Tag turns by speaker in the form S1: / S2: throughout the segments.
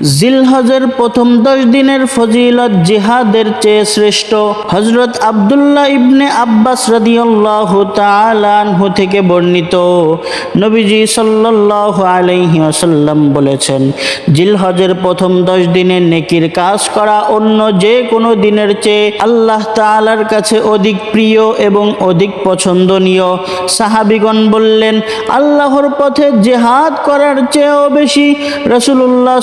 S1: জিলহজের প্রথম দশ দিনের ফজিলত জিহাদের চেয়ে শ্রেষ্ঠ হজরত আবদুল্লাহ ইবনে আব্বাস রাদিয়াল্লাহু তাআলা থেকে বর্ণিত। নবীজি সাল্লাল্লাহু আলাইহি ওয়াসাল্লাম বলেছেন, জিলহজের প্রথম দশ দিনে নেকির কাজ করা অন্য যে কোনো দিনের চেয়ে আল্লাহ তাআলার কাছে অধিক প্রিয় এবং অধিক পছন্দনীয়। সাহাবিগণ বললেন, আল্লাহর পথে জেহাদ করার চেয়েও বেশি রসুল্লাহ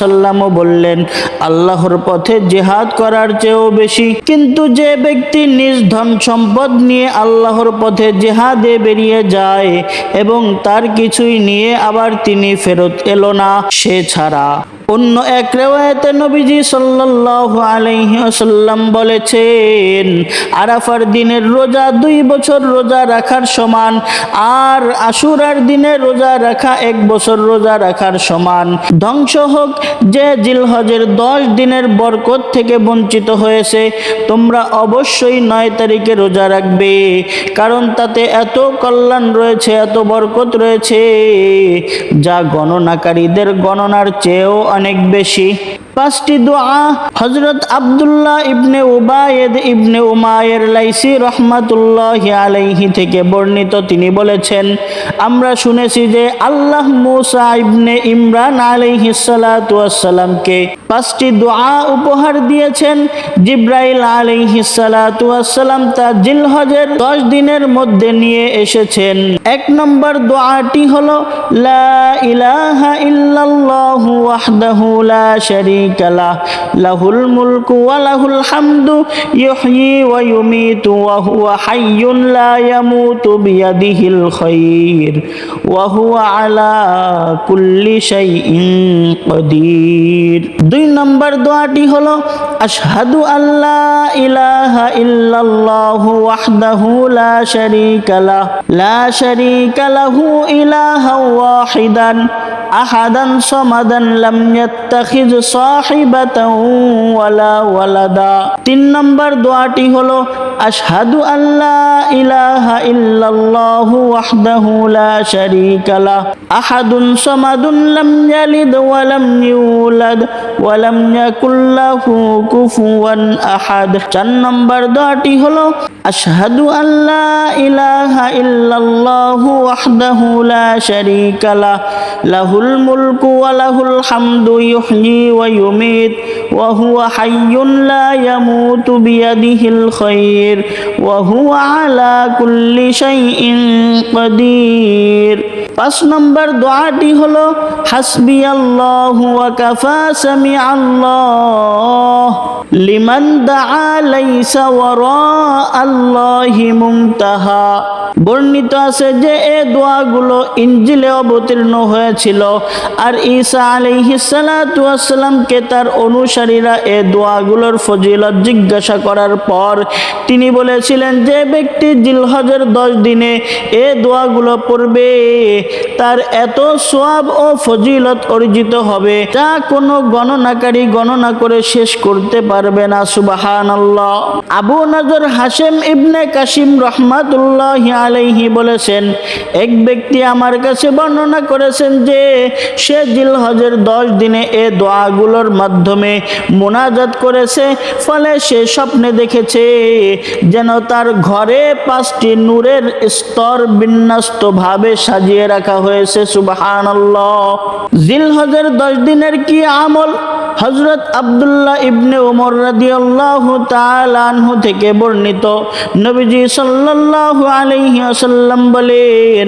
S1: সাল্লাল্লাহু বললেন, আল্লাহর পথে জেহাদ করার চেয়েও বেশি। কিন্তু যে ব্যক্তি নিজ ধন সম্পদ নিয়ে আল্লাহর পথে জেহাদে বেরিয়ে যায় এবং তার কিছুই নিয়ে আবার তিনি ফেরত এলো না, সে ছাড়া অন্য এক রেওয়ায়তে নবীজি সাল্লাল্লাহু আলাইহি ওয়াসাল্লাম বলেছেন, আরাফার দিনের রোজা দুই বছর রোজা রাখার সমান আর আশুরার দিনে রোজা রাখা এক বছর রোজা রাখার সমান। ধ্বংস হোক, যে জিলহজের দশ দিনের বরকত থেকে বঞ্চিত হয়েছে, তোমরা অবশ্যই নয় তারিখে রোজা রাখবে, কারণ তাতে এত কল্যাণ রয়েছে, এত বরকত রয়েছে। যা গণনাকারীদের গণনার চেয়েও অনেক বেশি। পাঁচটি দোয়া হজরত আবদুল্লাহ ইবনে উবায়েদ ইবনে উমায়ের লাইসি রহমাতুল্লাহ আলাইহি থেকে বর্ণিত। তিনি বলেছেন, আমরা শুনেছি যে আল্লাহ মুসা ইবনে ইমরান আলাইহি সালাতামকে পাঁচটি দোয়া উপহার দিয়েছেন। জিব্রাইল আলাইহি সালাতাম তা জিলহজের দশ দিনের মধ্যে নিয়ে এসেছেন। এক নম্বর দোয়াটি হলো লাহুল মুলকু ওয়া লাহুল হামদু, ইউহয়ি ওয়া ইউমীতু ওয়া হুয়া হাইয়ুন লা ইয়ামুতু বিয়াদিহিল খায়র ওয়া হুয়া আলা কুল্লি শাইইন কাদির। দুই নম্বর দোয়াটি হলো, আশহাদু আল্লাহ ইলাহা ইল্লাল্লাহু ওয়াহদাহু লা শারীকা লাহ লা শারীকা লাহু ইলাহা ওয়াহিদান। আহাদান সমাদান লাম ইয়াত্তাখিজ সাহিবাতান ওয়ালা ওয়ালাদা। তিন নম্বর দোয়াটি হলো, আশহাদু আল্লা ইলাহা ইল্লাল্লাহু ওয়াহদাহু লা শারীকা লাহ। আহাদুন সমাদুন লাম ইয়ালিদ ওয়া লাম ইউলাদ ওয়া লাম ইয়াকুল লাহু চার নম্বর দোয়াটি হলো, আশহাদু আল্লা ইলাহা ইল্লাল্লাহু ওয়াহদাহু লা শারীকা লাহ। লাহুল মুলকু ওয়া লাহুল হামদু ইউহয়ি ওয়া ইউমীত ওয়া হুয়া হাইয়ুন লা ইয়ামুতু বিয়াদিহিল খায়র ওয়া পাঁচ নম্বর দোয়াটি হলো, হাসবি আল্লাহ ওয়া কাফা সামি আল্লাহ। লিমান দাআ ওয়ারা আল্লাহি মুমতাহা। বর্ণিত আছে যে এ দোয়াগুলো ইঞ্জিলে অবতীর্ণ হয়েছিল আর ঈসা আলাইহিসালামকে তার অনুসারীরা এ দোয়াগুলোর ফজিলত জিজ্ঞাসা করার পর তিনি বলেছিলেন, যে ব্যক্তি জিলহজের দশ দিনে এ দোয়াগুলো পড়বে, তার এত সোয়াব ও ফজিলত অর্জিত হবে যা কোনো গণনাকারী গণনা করে শেষ করতে পারবে না। সুবাহান আবু নজর হাসেম ইবনে কাসিম রহমাতুল্লাহ আলাইহি বলেছেন, এক ব্যক্তি আমার কাছে বর্ণনা করেছেন যে, সে জিলহজের দশ দিনে এ দোয়াগুলোর মাধ্যমে মোনাজাত করেছে, ফলে সে স্বপ্নে দেখেছে যেন তার ঘরে পাঁচটি নূরের স্তর বিন্যস্তভাবে সাজিয়ে রাখা হয়েছে সুবাহান জিলহজের দশ দিনের কি আমল? হজরত আবদুল্লাহ ইবনে ওমর রাদিয়াল্লাহু তাআলা আনহু থেকে বর্ণিত, নবীজি সাল্লাল্লাহু আলাইহি ওয়াসাল্লাম বলেন,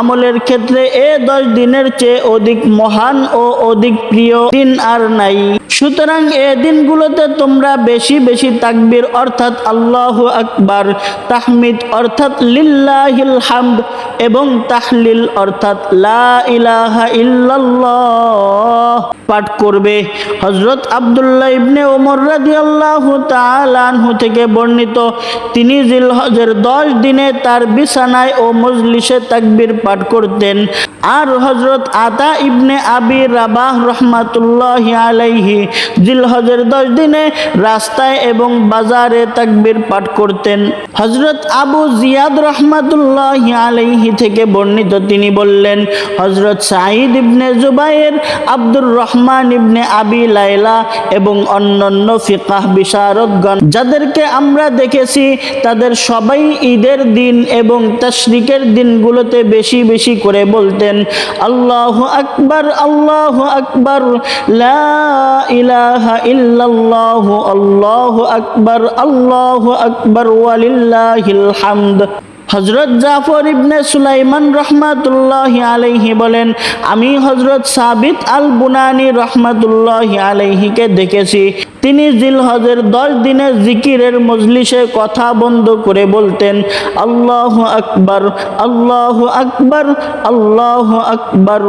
S1: আমলের ক্ষেত্রে এ দশ দিনের চেয়ে অধিক মহান ও অধিক প্রিয় দিন আর নাই। সুতরাং এ দিনগুলোতে তোমরা বেশি বেশি তাকবীর অর্থাৎ আল্লাহু আকবার, তাহমিদ অর্থাৎ লিল্লাহিল হামদ এবং তাহলিল অর্থাৎ লা ইলাহা ইল্লাল্লাহ। পাঠ করবে। হজরত আবদুল্লাহ ইবনে ওমর রাদিয়াল্লাহু তাআলা আনহু থেকে বর্ণিত। তিনি জিলহজের দশ দিনে তার বিছানায় ও মজলিসে তাকবীর পাঠ করতেন। আর হজরত আতা ইবনে আবি রাবাহ রহমাতুল্লাহ আলাইহি জিলহজের দশ দিনে রাস্তায় এবং বাজারে তাকবীর পাঠ করতেন। হজরত আবু জিয়াদ রহমাতুল্লাহ আলাইহি থেকে বর্ণিত তিনি বললেন হজরত সাঈদ ইবনে জুবাইর আব্দুর রহমান ইবনে আবি লাইলা এবং অন্যান্য ফিকাহ বিশারদগণ, যাদেরকে আমরা দেখেছি, তাদের সবাই ঈদের দিন এবং তশরিকের দিনগুলোতে বেশি বেশি করে বলতেন, আল্লাহ আকবার আল্লাহ আকবার আল্লাহ আকবার আল্লাহ আকবার, ওয়ালিল্লাহিল হামদ। হজরত জাফর ইবনে সুলাইমান রহমাতুল্লাহ আলাইহি বলেন, আমি হজরত সাবিত আল বুনানি রহমাতুল্লাহ আলাইহিকে দেখেছি। তিনি জিলহজের দশ দিনের জিকিরের মজলিসে কথা বন্ধ করে বলতেন, আল্লাহ আকবর আল্লাহ আকবর, আল্লাহ আকবার।